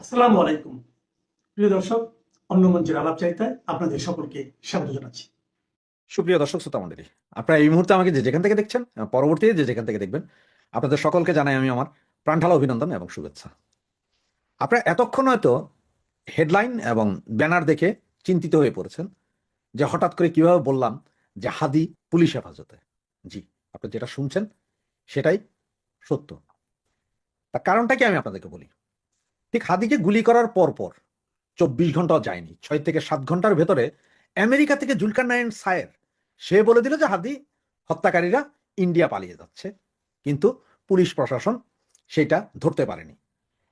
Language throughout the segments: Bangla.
আসসালামু আলাইকুম। প্রিয় দর্শক, অন্য আলাপ চাইতায় আপনাদের সকলকে স্বাগত জানাচ্ছি। সুপ্রিয় দর্শক, শ্রোতা মন্ডলী আপনারা এই মুহূর্তে আমাকে যে যেখান থেকে দেখছেন পরবর্তীতে যে যেখান থেকে দেখবেন, আপনাদের সকলকে জানাই আমি আমার প্রাণঢালা অভিনন্দন এবং শুভেচ্ছা। আপনারা এতক্ষণ হয়তো হেডলাইন এবং ব্যানার দেখে চিন্তিত হয়ে পড়েছেন যে হঠাৎ করে কীভাবে বললাম যে হাদি পুলিশ হেফাজতে। জি, আপনি যেটা শুনছেন সেটাই সত্য। তার কারণটা কি আমি আপনাদেরকে বলি? ঠিক হাদিকে গুলি করার পর পর চব্বিশ ঘন্টাও যায়নি। ছয় থেকে সাত ঘণ্টার ভেতরে আমেরিকা থেকে জুলকার নাইন সায়ের, সে বলে দিল যে হাদি হত্যাকারীরা ইন্ডিয়া পালিয়ে যাচ্ছে, কিন্তু পুলিশ প্রশাসন সেটা ধরতে পারেনি।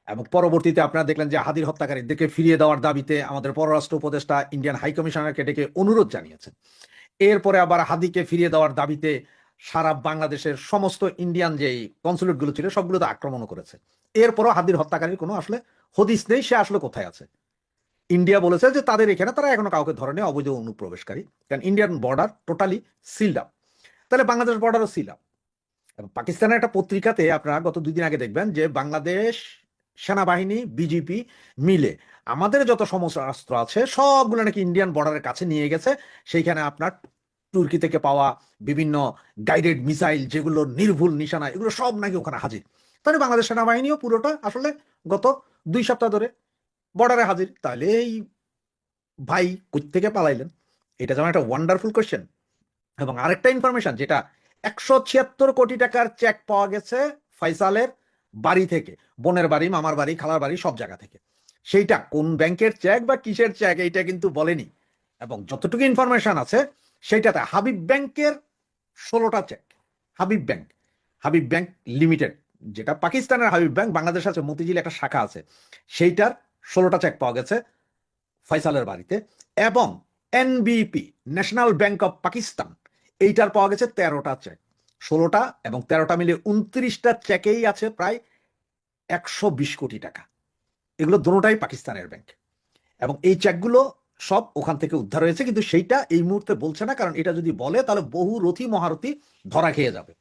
এবং পরবর্তীতে আপনারা দেখলেন যে হাদির হত্যাকারীদেরকে ফিরিয়ে দেওয়ার দাবিতে আমাদের পররাষ্ট্র উপদেষ্টা, ইন্ডিয়ান হাই কমিশনারকে ডেকে অনুরোধ জানিয়েছেন এরপরে আবার হাদিকে ফিরিয়ে দেওয়ার দাবিতে সারা বাংলাদেশের সমস্ত ইন্ডিয়ান যে কনসুলেটগুলো ছিল, সবগুলোতে আক্রমণ করেছে। এরপরও হাদির হত্যাকারীর কোনো আসলে হদিস নেই, সে আসলে কোথায় আছে? ইন্ডিয়া বলেছে যে তাদের এখানে তারা এখনও কাউকে ধরেনি, অবৈধ অনুপ্রবেশকারী। কারণ Indian border totally sealed up তাহলে বাংলাদেশ বর্ডারও সিল আপ এবং পাকিস্তানের একটা পত্রিকাতে আপনারা গত দুই দিন আগে দেখবেন যে বাংলাদেশ সেনাবাহিনী বিজেপি মিলে আমাদের যত সমস্ত অস্ত্র আছে, সবগুলো নাকি ইন্ডিয়ান বর্ডারের কাছে নিয়ে গেছে। সেইখানে আপনার তুর্কি থেকে পাওয়া বিভিন্ন গাইডেড মিসাইল যেগুলো নির্ভুল নিশানা, এগুলো সব নাকি ওখানে হাজির। তাহলে বাংলাদেশ সেনাবাহিনীও পুরোটা আসলে গত দুই সপ্তাহ ধরে বর্ডারে হাজির। তাহলে এই ভাই কই থেকে পালাইলেন? এটা যেমন একটা ওয়ান্ডারফুল কোয়েশ্চেন এবং আরেকটা ইনফরমেশন যেটা একশো ছিয়াত্তর কোটি টাকার চেক পাওয়া গেছে ফাইসালের বাড়ি থেকে। বোনের বাড়ি, মামার বাড়ি, খালার বাড়ি, সব জায়গা থেকে। সেইটা কোন ব্যাংকের চেক বা কিসের চেক এইটা কিন্তু বলেনি। এবং যতটুকু ইনফরমেশন আছে সেইটাতে হাবিব ব্যাংকের ষোলোটা cheque Habib bank. Habib bank limited যেটা পাকিস্তানের হাবিব ব্যাংক, বাংলাদেশ আছে, মতিঝিল একটা শাখা আছে। সেইটার ষোলোটা চেক পাওয়া গেছে ফয়সালের বাড়িতে। এবং NBP national bank of Pakistan এইটার পাওয়া গেছে তেরোটা চেক ষোলোটা এবং তেরোটা মিলে উনত্রিশটা চেকেই আছে প্রায় একশো বিশ কোটি টাকা। এগুলো দুটোটাই পাকিস্তানের ব্যাংক এবং এই চেকগুলো সব ওখান থেকে উদ্ধার হয়েছে, কিন্তু সেইটা এই মুহূর্তে বলছে না, কারণ এটা যদি বলে, তাহলে বহু রথী মহারথী ধরা খেয়ে যাবে।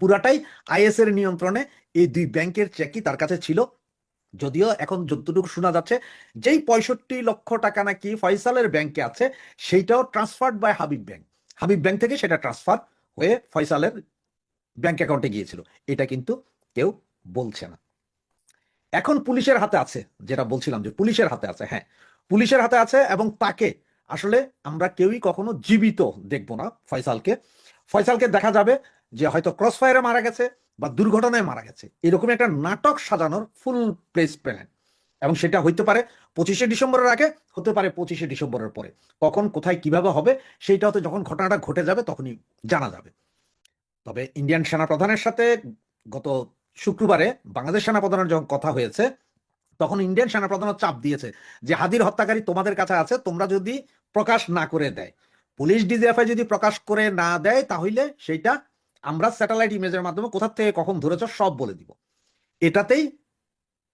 পুরাটাই আইএস এর নিয়ন্ত্রণে এই দুই ব্যাংকের চেকই তার কাছে ছিল। যদিও এখন যতটুকু শোনা যাচ্ছে, যেই পঁয়ষট্টি লক্ষ টাকা নাকি ফয়সালের ব্যাংকে আছে, সেইটাও transferred by Habib bank. Habib bank থেকে সেটা ট্রান্সফার হয়ে ফয়সালের ব্যাংক অ্যাকাউন্টে গিয়েছিল। এটা কিন্তু কেউ বলছে না। এখন পুলিশের হাতে আছে, যেটা বলছিলাম যে পুলিশের হাতে আছে হ্যাঁ। পুলিশের হাতে আছে এবং তাকে আসলে আমরা কেউই কখনো জীবিত দেখব না ফয়সালকে। ফয়সালকে দেখা যাবে যে হয়তো ক্রস ফায়ারে মারা গেছে বা দুর্ঘটনায় মারা গেছে। এরকম একটা নাটক সাজানোর ফুল প্লেস প্ল্যান। এবং সেটা হইতে পারে পঁচিশে ডিসেম্বরের আগে, হতে পারে পঁচিশে ডিসেম্বরের পরে। কখন, কোথায়, কীভাবে হবে, সেইটা হতে যখন ঘটনাটা ঘটে যাবে তখনই জানা যাবে। তবে ইন্ডিয়ান সেনা প্রধানের সাথে গত শুক্রবারে বাংলাদেশ সেনা প্রধানের যখন কথা হয়েছে, তখন ইন্ডিয়ান সেনা প্রধানের চাপ দিয়েছে যে হাদির হত্যাকারী তোমাদের কাছে আছে, তোমরা যদি প্রকাশ না করে দেয়, পুলিশ ডিজিএফআই যদি প্রকাশ করে না দেয়, তাহলে সেইটা আমরা স্যাটেলাইট ইমেজের মাধ্যমে কোথা থেকে কখন ধরেছ সব বলে দিব। এটাতেই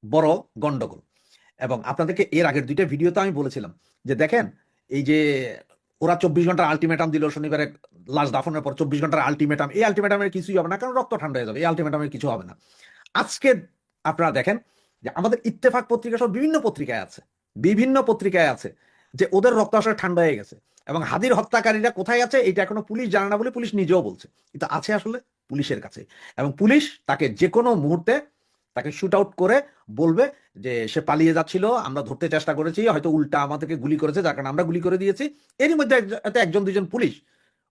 বড় গন্ডগোল। এবং আপনাদেরকে এর আগের দুইটা ভিডিওতে আমি বলেছিলাম যে, দেখেন, এই যে ওরা চব্বিশ ঘণ্টার আলটিমেটাম দিল শনিবারে লাশ দাফনের পর চব্বিশ ঘণ্টার আলটিমেটাম এই আলটিমেটামের কিছুই হবে না, কারণ রক্ত ঠান্ডা হয়ে যাবে, এই আলটিমেটামের কিছু হবে না। আজকে আপনারা দেখেন যে আমাদের ইত্তেফাক পত্রিকা সব বিভিন্ন পত্রিকায় আছে, বিভিন্ন পত্রিকায় আছে যে ওদের রক্ত আসলে ঠান্ডা হয়ে গেছে এবং হাদির হত্যাকারীরা কোথায় আছে এটা এখনও পুলিশ জানে না বলে পুলিশ নিজেও বলছে। কিন্তু আছে আসলে পুলিশের কাছে এবং পুলিশ তাকে যে কোনো মুহূর্তে তাকে শুট আউট করে বলবে যে, সে পালিয়ে যাচ্ছিল, আমরা ধরতে চেষ্টা করেছি, হয়তো উল্টা আমাদেরকে গুলি করেছে, যার কারণে আমরা গুলি করে দিয়েছি। এরই মধ্যে একজন- দুজন পুলিশ,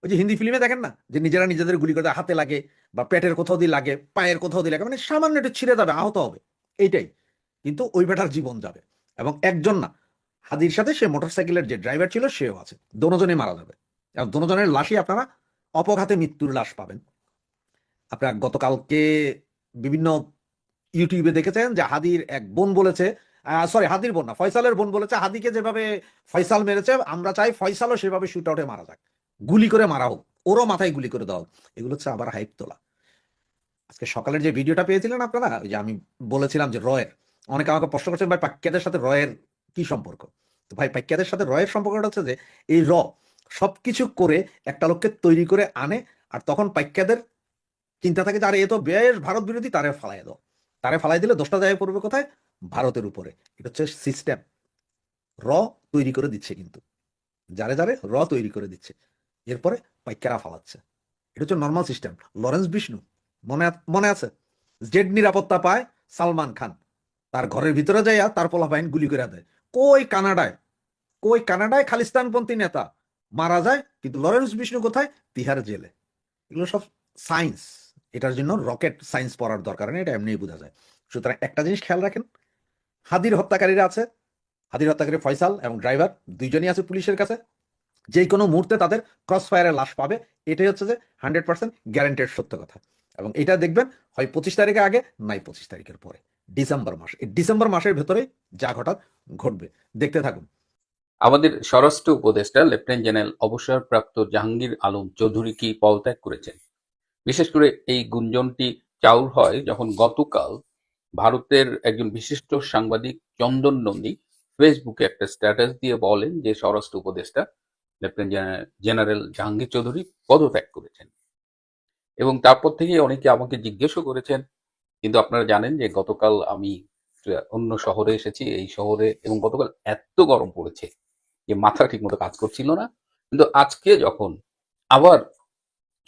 ওই যে হিন্দি ফিল্মে দেখেন না? যে নিজেরা নিজেদের গুলি করে হাতে লাগে বা পেটের কোথাও দিয়ে লাগে, পায়ের কোথাও দিয়ে লাগে মানে সামান্য একটু ছিঁড়ে যাবে, আহত হবে, এইটাই। কিন্তু ওই বেটার জীবন যাবে। এবং একজন না, হাদির সাথে সে মোটরসাইকেলের যে ড্রাইভার ছিল, সেও আছে। দোনোজনে মারা যাবে। এবং দোনোজনের লাশই আপনারা অপঘাতে মৃত্যুর লাশ পাবেন। আপনারা গতকালকে বিভিন্ন ইউটিউবে দেখেছেন যে হাদির এক বোন বলেছে সরি হাদির বোন না, ফয়সালের বোন বলেছে, হাদিকে যেভাবে ফয়সাল মেরেছে, আমরা চাই ফয়সালও সেভাবে শুট আউটে মারা যাক। গুলি করে মারা হোক, ওরও মাথায় গুলি করে দেওয়া হোক। এগুলো হচ্ছে আবার হাইপ তোলা। আজকে সকালের যে ভিডিওটা পেয়েছিলেন আপনারা যে আমি বলেছিলাম যে রয়ের, অনেকে আমাকে প্রশ্ন করছেন, ভাই পাক্যাদের সাথে রয়ের কি সম্পর্ক? তো ভাই পাক্যাদের সাথে রয়ের সম্পর্কটা হচ্ছে যে, এই র সবকিছু করে একটা লোককে তৈরি করে আনে, আর তখন পাক্যাদের চিন্তা থাকে যে, আরে, এ তো বেশ ভারত বিরোধী তারে ফালাই দাও। তারে ফালাই দিলে দশটা জায়গায় পড়বে কোথায়? ভারতের উপরে। এটা হচ্ছে সিস্টেম র তৈরি করে দিচ্ছে কিন্তু। যারে যারে র তৈরি করে দিচ্ছে। এরপরে পাইকারা ফালাচ্ছে। এটা হচ্ছে নর্মাল সিস্টেম লরেন্স বিষ্ণু, মনে মনে আছে? জেড নিরাপত্তা পায় সালমান খান। তার ঘরের ভিতরে যাইয়া তার পোলা বাইন গুলি করে দেয়। কই কানাডায়? কই কানাডায় খালিস্তানপন্থী নেতা? মারা যায়, কিন্তু লরেন্স বিষ্ণু কোথায়? তিহার জেলে। এগুলো সব সায়েন্স এটার জন্য রকেট সায়েন্স পড়ার দরকার নেই, এটা এমনিই বোঝা যায়। সুতরাং একটা জিনিস খেয়াল রাখেন, হাদির হত্যাকারীরা আছে, হাদির হত্যাকারী ফয়সাল এবং ড্রাইভার, দুইজনই আছে পুলিশের কাছে। যে কোনো মুহূর্তে তাদের ক্রস ফায়ারে লাশ পাবে, এটাই হচ্ছে যে হান্ড্রেড পার্সেন্ট গ্যারান্টেড সত্য কথা। এবং এটা দেখবেন, হয় পঁচিশ তারিখে আগে, নাই পঁচিশ তারিখের পরে, ডিসেম্বর মাস। এই ডিসেম্বর মাসের ভেতরে যা ঘটার ঘটবে। দেখতে থাকুন। আমাদের স্বরাষ্ট্র উপদেষ্টা, লেফটেন্যান্ট জেনারেল অবসরপ্রাপ্ত জাহাঙ্গীর আলম চৌধুরী কি পদত্যাগ করেছেন? বিশেষ করে এই গুঞ্জনটি চাউর হয় যখন গতকাল ভারতের একজন বিশিষ্ট সাংবাদিক চন্দন নন্দী ফেসবুকে একটা স্ট্যাটাস দিয়ে বলেন যে স্বরাষ্ট্র উপদেষ্টা লেফটেন্যান্ট জেনারেল জাহাঙ্গীর চৌধুরী পদত্যাগ করেছেন। এবং তারপর থেকে অনেকে আমাকে জিজ্ঞেসও করেছেন, কিন্তু আপনারা জানেন যে গতকাল আমি অন্য শহরে এসেছি, এই শহরে এবং গতকাল এত গরম পড়েছে যে মাথা ঠিক মতো কাজ করছিল না। কিন্তু আজকে যখন আবার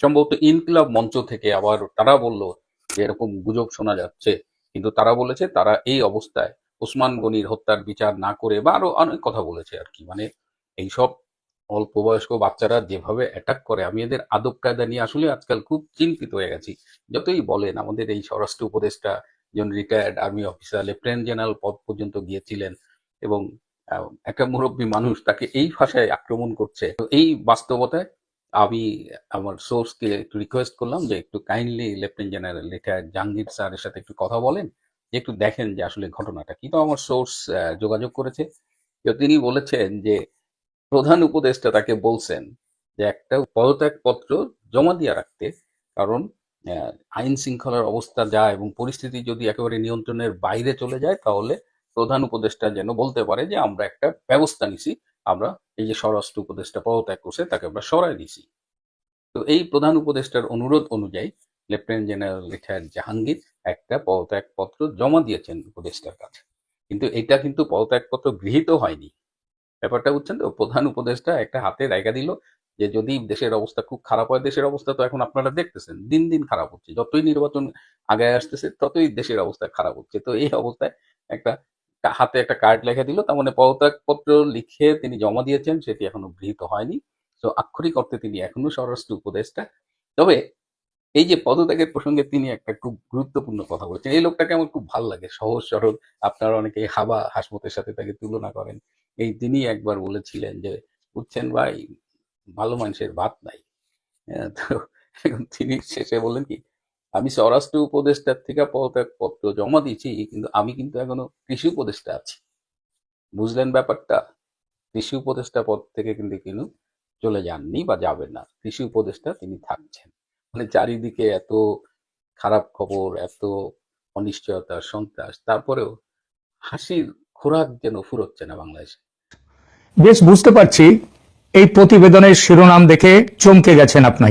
সম্ভবত ইনকিলাব মঞ্চ থেকে আবার তারা বলল যে এরকম গুজব শোনা যাচ্ছে। কিন্তু তারা বলেছে তারা এই অবস্থায় ওসমান গনির হত্যার বিচার না করে বা আরও অনেক কথা বলেছে আর কি। মানে এইসব অল্প বয়স্ক বাচ্চারা যেভাবে অ্যাটাক করে, আমি এদের আদব কায়দা নিয়ে আসলে আজকাল খুব চিন্তিত হয়ে গেছি। যতই বলেন, আমাদের এই স্বরাষ্ট্র উপদেষ্টা একজন retired army officer lieutenant general পদ পর্যন্ত গিয়েছিলেন এবং একটা মুরব্বী মানুষ তাকে এই ভাষায় আক্রমণ করছে। তো এই বাস্তবতায় আমি আমার সোর্সকে একটু রিকোয়েস্ট করলাম যে একটু kindly lieutenant general retired Jahangir স্যারের সাথে একটু কথা বলেন, যে একটু দেখেন যে আসলে ঘটনাটা কিন্তু আমার সোর্স যোগাযোগ করেছে। তিনি বলেছেন যে প্রধান উপদেষ্টা তাকে বলছেন যে একটা পদত্যাগ পত্র জমা দিয়ে রাখতে, কারণ আইন শৃঙ্খলার অবস্থা যা এবং পরিস্থিতি যদি একেবারে নিয়ন্ত্রণের বাইরে চলে যায়, তাহলে প্রধান উপদেষ্টা যেন বলতে পারে যে আমরা একটা ব্যবস্থা নিছি। আমরা এই যে স্বরাষ্ট্র উপদেষ্টা পদত্যাগ করছে, তাকে আমরা সরাই দিছি। তো এই প্রধান উপদেষ্টার অনুরোধ অনুযায়ী লেফটেন্যান্ট জেনারেল রিটায়ার্ড জাহাঙ্গীর একটা পদত্যাগ পত্র জমা দিয়েছেন উপদেষ্টার কাছে। কিন্তু এটা কিন্তু পদত্যাগ পত্র গৃহীত হয়নি। ব্যাপারটা বুঝছেন তো? প্রধান উপদেষ্টা একটা হাতে জায়গা দিল যে, যদি দেশের অবস্থা খুব খারাপ হয়, দেশের অবস্থা তো এখন আপনারা দেখতেছেন, দিন দিন খারাপ হচ্ছে। যতই নির্বাচন আগায় আসতেছে, ততই দেশের অবস্থা খারাপ হচ্ছে। তো এই অবস্থায় একটা হাতে একটা কার্ড লেখা দিল তার মানে পদত্যাগপত্র লিখে তিনি জমা দিয়েছেন সেটি এখনও গৃহীত হয়নি। তো আক্ষরিক অর্থে তিনি এখনও স্বরাষ্ট্র উপদেষ্টা। তবে এই যে পদত্যাগের প্রসঙ্গে তিনি একটা খুব গুরুত্বপূর্ণ কথা বলেছেন এই লোকটাকে আমার খুব ভালো লাগে সহজ সরল। আপনারা অনেকে হাবা হাসমতের সাথে তাকে তুলনা করেন। এই তিনি একবার বলেছিলেন যে বুঝছেন ভাই ভালো মানুষের ভাত নাই। হ্যাঁ, তো তিনি শেষে বললেন কি আমি স্বরাষ্ট্র উপদেষ্টার থেকে পদত্যাগ পত্র জমা দিয়েছি, কিন্তু আমি কিন্তু এখনও কৃষি উপদেষ্টা আছি। বুঝলেন ব্যাপারটা? কৃষি উপদেষ্টা পদ থেকে কিন্তু কিন্তু চলে যাননি বা যাবেন না। কৃষি উপদেষ্টা তিনি থাকছেন। মানে চারিদিকে এত খারাপ খবর, এত অনিশ্চয়তা, সন্ত্রাস, তারপরেও হাসির খোরাক যেন ফুরোচ্ছে না বাংলাদেশে। বেশ, বুঝতে পারছি। এই প্রতিবেদনের শিরোনাম দেখে চমকে গেছেন আপনি।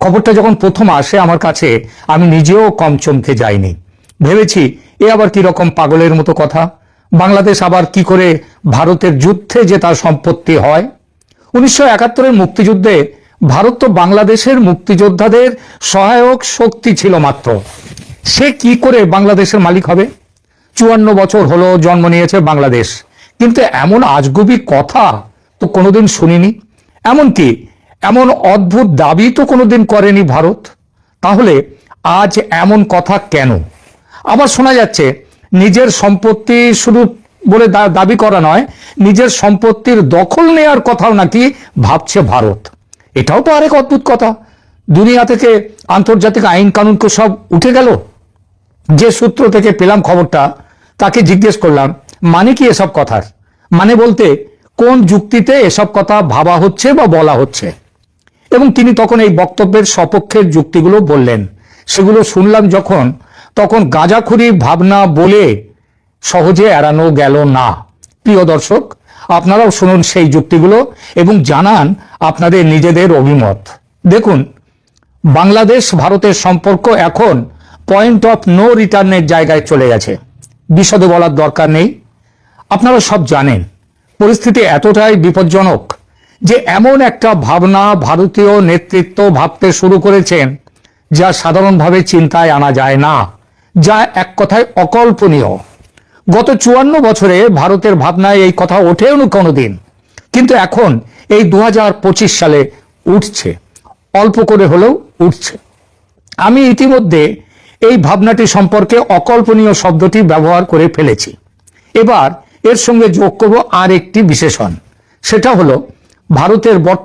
খবরটা যখন প্রথম আসে আমার কাছে, আমি নিজেও কম চমকে যাইনি। ভেবেছি, এ আবার কি রকম পাগলের মতো কথা? বাংলাদেশ আবার কি করে ভারতের যুদ্ধে যে তার সম্পত্তি হয়? উনিশশো একাত্তরের মুক্তিযুদ্ধে ভারত তো বাংলাদেশের মুক্তিযোদ্ধাদের সহায়ক শক্তি ছিল মাত্র। সে কি করে বাংলাদেশের মালিক হবে? চুয়ান্ন বছর হলো, জন্ম নিয়েছে বাংলাদেশ। কিন্তু এমন আজগুবি কথা তো কোনোদিন শুনিনি। এমনকি এমন অদ্ভুত দাবি তো কোনোদিন করেনি ভারত? তাহলে আজ এমন কথা কেন? আবার শোনা যাচ্ছে, নিজের সম্পত্তি শুধু বলে দাবি করা নয়, নিজের সম্পত্তির দখল নেওয়ার কথাও নাকি ভাবছে ভারত। এটাও তো আরেক অদ্ভুত কথা। দুনিয়া থেকে আন্তর্জাতিক আইন কানুনকে সব উঠে গেল? যে সূত্র থেকে পেলাম খবরটা, তাকে জিজ্ঞেস করলাম মানে কি এসব কথার? মানে বলতে, কোন যুক্তিতে এসব কথা ভাবা হচ্ছে বা বলা হচ্ছে? এবং তিনি তখন এই বক্তব্যের সপক্ষের যুক্তিগুলো বললেন। সেগুলো শুনলাম যখন, তখন গাঁজাখুরি ভাবনা বলে সহজে এড়ানো গেল না। প্রিয় দর্শক, আপনারাও শুনুন সেই যুক্তিগুলো এবং জানান আপনাদের নিজেদের অভিমত। দেখুন, বাংলাদেশ ভারতের সম্পর্ক এখন পয়েন্ট অফ নো রিটার্নের জায়গায় চলে গেছে। বিশদে বলার দরকার নেই। আপনারা সব জানেন, পরিস্থিতি এতটাই বিপজ্জনক যে এমন একটা ভাবনা ভারতীয় নেতৃত্ব ভাবতে শুরু করেছেন, যা সাধারণভাবে চিন্তায় আনা যায় না, যা এক কথায় অকল্পনীয়। গত চুয়ান্ন বছরে ভারতের ভাবনায় এই কথা ওঠেও না কোনোদিন, কিন্তু এখন এই দু হাজার পঁচিশ সালে উঠছে, অল্প করে হলেও উঠছে। আমি ইতিমধ্যে এই ভাবনাটি সম্পর্কে অকল্পনীয় শব্দটি ব্যবহার করে ফেলেছি। এবার এর সঙ্গে যোগ করব আর একটি বিশেষণ, সেটা হলো ভারতের বর্তমান